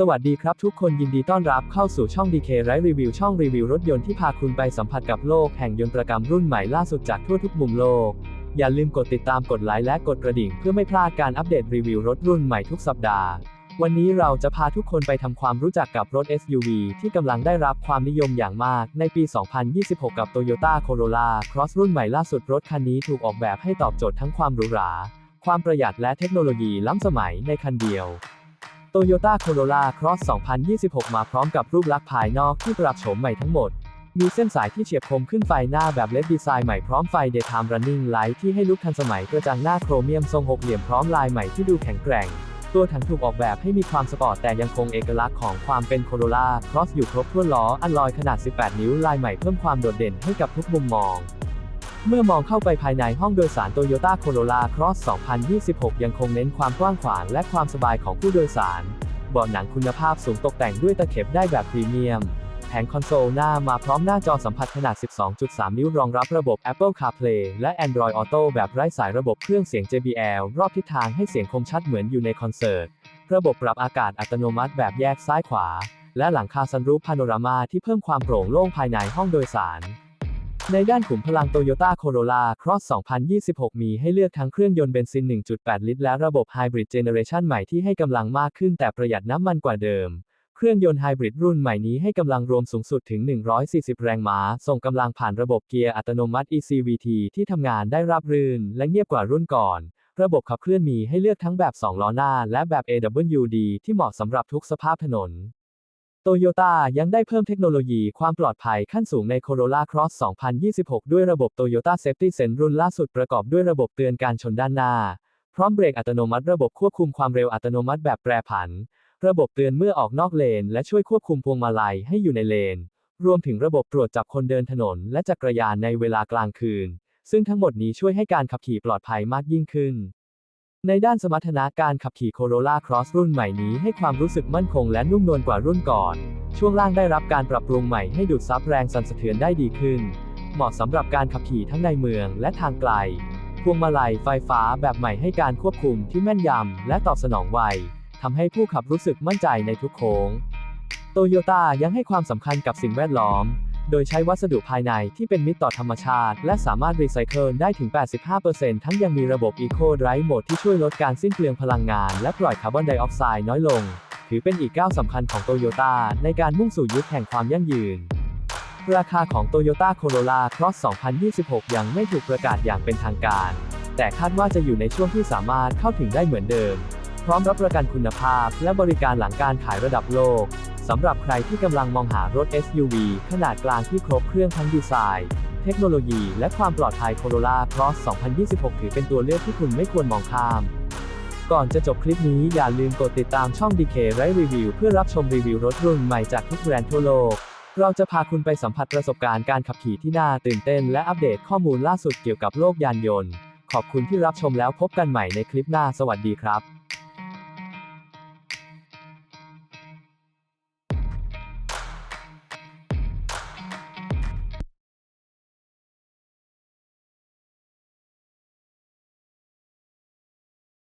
สวัสดีครับทุกคนยินดีต้อนรับเข้าสู่ช่อง DK ไรรีวิวช่องรีวิวรถยนต์ที่พาคุณไปสัมผัสกับโลกแห่งยนตรกรรมรุ่นใหม่ล่าสุดจากทั่วทุกมุมโลก อย่าลืมกดติดตามกดไลค์และกดกระดิ่งเพื่อไม่พลาดการอัปเดตรีวิวรถรุ่นใหม่ทุกสัปดาห์ วันนี้เราจะพาทุกคนไปทำความรู้จักกับรถ SUV ที่กำลังได้รับความนิยมอย่างมาก ในปี 2026 กับ Toyota Corolla Cross รุ่นใหม่ล่าสุดรถคันนี้ถูกออกแบบให้ตอบโจทย์ทั้งความหรูหรา ความประหยัดและเทคโนโลยีล้ำสมัยในคันเดียว Toyota Corolla Cross 2026 มาพร้อมกับรูปลักษณ์ภายนอกที่ปรับโฉมใหม่ทั้งหมด มีเส้นสายที่เฉียบคมขึ้นไฟหน้าแบบ LED ดีไซน์ใหม่พร้อมไฟ Daytime Running Light ที่ให้ลุคทันสมัยกระจังหน้าโครเมียมทรงหกเหลี่ยมพร้อมลายใหม่ที่ดูแข็งแกร่ง ตัวถังถูกออกแบบให้มีความสปอร์ตแต่ยังคงเอกลักษณ์ของความเป็นโคโรล่าครอสอยู่ครบทั่วล้ออันลอยขนาด 18 นิ้วลายใหม่เพิ่มความโดดเด่นให้กับทุกมุมมอง เมื่อมองเข้าไปภายในห้องโดยสารโตโยต้าโคโรล่าครอส 2026 ยังคงเน้นความกว้างขวางและความสบายของผู้โดยสารเบาะหนังคุณภาพสูงตกแต่งด้วยตะเข็บได้แบบพรีเมียม แผงคอนโซลหน้ามาพร้อมหน้าจอสัมผัสขนาด 12.3 นิ้วรองรับระบบ Apple CarPlay และ Android Auto แบบไร้สายระบบเครื่องเสียง JBL รอบทิศทางให้เสียงคมชัดเหมือนอยู่ในคอนเสิร์ต ระบบปรับอากาศอัตโนมัติแบบแยกซ้ายขวา และหลังคาซันรูฟพาโนรามาที่เพิ่มความโปร่งโล่งภายในห้องโดยสาร ในด้านขุมพลัง Toyota Corolla Cross 2026 มีให้เลือกทั้งเครื่องยนต์เบนซิน 1.8 ลิตร และระบบ Hybrid Generation ใหม่ที่ให้กำลังมากขึ้นแต่ประหยัดน้ำมันกว่าเดิม เครื่องยนต์ไฮบริดรุ่นใหม่นี้ให้กำลังรวมสูงสุดถึง 140 แรงม้า ส่งกำลังผ่านระบบเกียร์อัตโนมัติ ECVT ที่ทำงานได้ราบรื่น และเงียบกว่ารุ่นก่อน ระบบขับเคลื่อนมีให้เลือกทั้งแบบ 2 ล้อหน้า และแบบ AWD ที่เหมาะสำหรับทุกสภาพถนน โตโยต้ายังได้เพิ่มเทคโนโลยีความปลอดภัยขั้นสูงใน Corolla Cross 2026 ด้วยระบบ Toyota Safety Sense รุ่นล่าสุดประกอบด้วยระบบเตือนการชนด้านหน้า พร้อมเบรกอัตโนมัติระบบควบคุมความเร็วอัตโนมัติแบบแปรผัน ระบบเตือนเมื่อออกนอกเลน และช่วยควบคุมพวงมาลัยให้อยู่ในเลน รวมถึงระบบตรวจจับคนเดินถนนและจักรยานในเวลากลางคืน ซึ่งทั้งหมดนี้ช่วยให้การขับขี่ปลอดภัยมากยิ่งขึ้น ในด้านสมรรถนะการขับขี่ Corolla Cross รุ่นใหม่นี้ให้ความรู้สึกมั่นคงและนุ่มนวลกว่ารุ่นก่อน ช่วงล่างได้รับการปรับปรุงใหม่ให้ดูดซับแรงสั่นสะเทือนได้ดีขึ้น เหมาะสำหรับการขับขี่ทั้งในเมืองและทางไกล พวงมาลัยไฟฟ้าแบบใหม่ให้การควบคุมที่แม่นยำและตอบสนองไว ทำให้ผู้ขับรู้สึกมั่นใจในทุกโค้ง โตโยต้ายังให้ความสำคัญกับสิ่งแวดล้อม โดยใช้วัสดุภายในที่เป็นมิตรต่อธรรมชาติ และสามารถรีไซเคิลได้ถึง 85%ทั้งยังมีระบบ Eco Drive Mode ที่ช่วยลดการสิ้นเปลืองพลังงาน และปล่อยคาร์บอนไดออกไซด์น้อยลง ถือเป็นอีกก้าวสำคัญของโตโยต้าในการมุ่งสู่ยุคแห่งความยั่งยืนราคาของ Toyota Corolla Cross 2026 ยังไม่ถูกประกาศอย่างเป็นทางการ แต่คาดว่าจะอยู่ในช่วงที่สามารถเข้าถึงได้เหมือนเดิม ร้อมรับประกันคุณภาพ และบริการหลังการขายระดับโลก สำหรับใครที่กำลังมองหารถ SUV ขนาดกลางที่ครบเครื่องทั้งดีไซน์ เทคโนโลยี และความปลอดภัย Corolla Cross 2026 ถือเป็นตัวเลือกที่คุณไม่ควรมองข้าม ก่อนจะจบคลิปนี้อย่าลืมกดติดตามช่อง DK ไรรีวิวเพื่อรับชมรีวิวรถรุ่นใหม่จากทุกแบรนด์ทั่วโลก เราจะพาคุณไปสัมผัสประสบการณ์การขับขี่ที่น่าตื่นเต้น และอัปเดตข้อมูลล่าสุดเกี่ยวกับโลกยานยนต์ ขอบคุณที่รับชมแล้วพบกันใหม่ในคลิปหน้าสวัสดีครับ